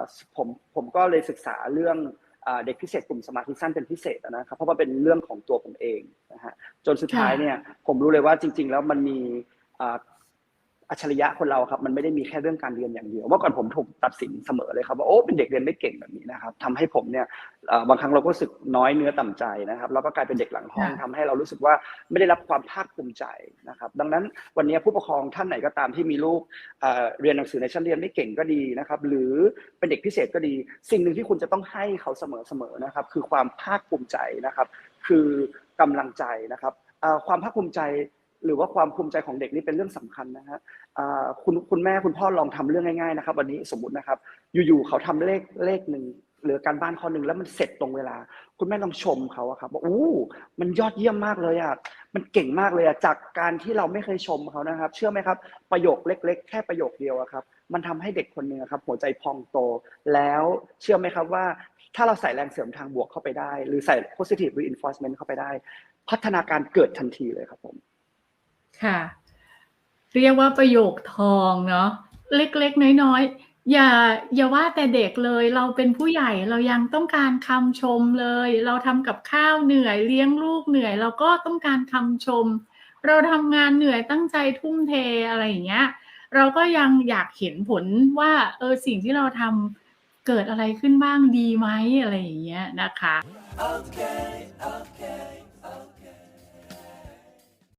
อผมผมก็เลยศึกษาเรื่องอ่าเด็กพิเศษกลุ่มสมาธิสั้นเป็นพิเศษนะครับเพราะว่าเป็นเรื่องของตัวผมเองนะฮะจนสุดท้ายเนี่ยผมรู้เลยว่าจริง ๆ แล้วมันมี อ่าอัจฉริยะคนเราครับมันไม่ได้มีแค่เรื่องการเรียนอย่างเดียวเมื่อก่อนผมถูกตัดสินเสมอเลยครับว่าโอ้เป็นเด็กเรียนไม่เก่งแบบนี้นะครับทำให้ผมเนี่ยเอ่อบางครั้งเราก็รู้สึกน้อยเนื้อต่ำใจนะครับแล้วก็กลายเป็นเด็กหลังห้องทำให้เรารู้สึกว่าไม่ได้รับความภาคภูมิใจนะครับ ดังนั้นวันนี้ผู้ปกครองท่านไหนก็ตามที่มีลูกเอ่อเรียนหนังสือในชั้นเรียนไม่เก่งก็ดีนะครับ หรือเป็นเด็กพิเศษก็ดี สิ่งหนึ่งที่คุณจะต้องให้เขาเสมอๆนะครับ คือความภาคภูมิใจนะครับ คือกำลังใจนะครับเอ่อความภาคภูมิใจ หรือว่าความภูมิใจของเด็กนี่เป็นเรื่องสำคัญนะฮะคุณคุณแม่คุณพ่อลองทำเรื่องง่ายๆนะครับ วันนี้สมมตินะครับ อยู่ๆเขาทำเลขเลขหนึ่งหรือการบ้านข้อหนึ่งแล้วมันเสร็จตรงเวลา คุณแม่ลองชมเขาอะครับว่าอู้มันยอดเยี่ยมมากเลยอะมันเก่งมากเลยอะจากการที่เราไม่เคยชมเขานะครับ เชื่อไหมครับ ประโยคเล็ก ๆ แค่ประโยคเดียวอะครับ มันทำให้เด็กคนหนึ่งครับ หัวใจพองโต แล้วเชื่อไหมครับว่า ถ้าเราใส่แรงเสริมทางบวกเข้าไปได้ หรือใส่ positive reinforcement เข้าไปได้ พัฒนาการเกิดทันทีเลยครับผม ค่ะ เรียกว่าประโยคทองเนาะเล็กๆ น้อยๆ อย่าอย่าว่าแต่เด็กเลย เราเป็นผู้ใหญ่เรายังต้องการคำชมเลย เราทำกับข้าวเหนื่อยเลี้ยงลูกเหนื่อย เราก็ต้องการคำชม เราทำงานเหนื่อยตั้งใจทุ่มเทอะไรอย่างเงี้ย เราก็ยังอยากเห็นผลว่าเออสิ่งที่เราทำเกิดอะไรขึ้นบ้างดีไหมอะไรอย่างเงี้ยนะคะ Okay, okay.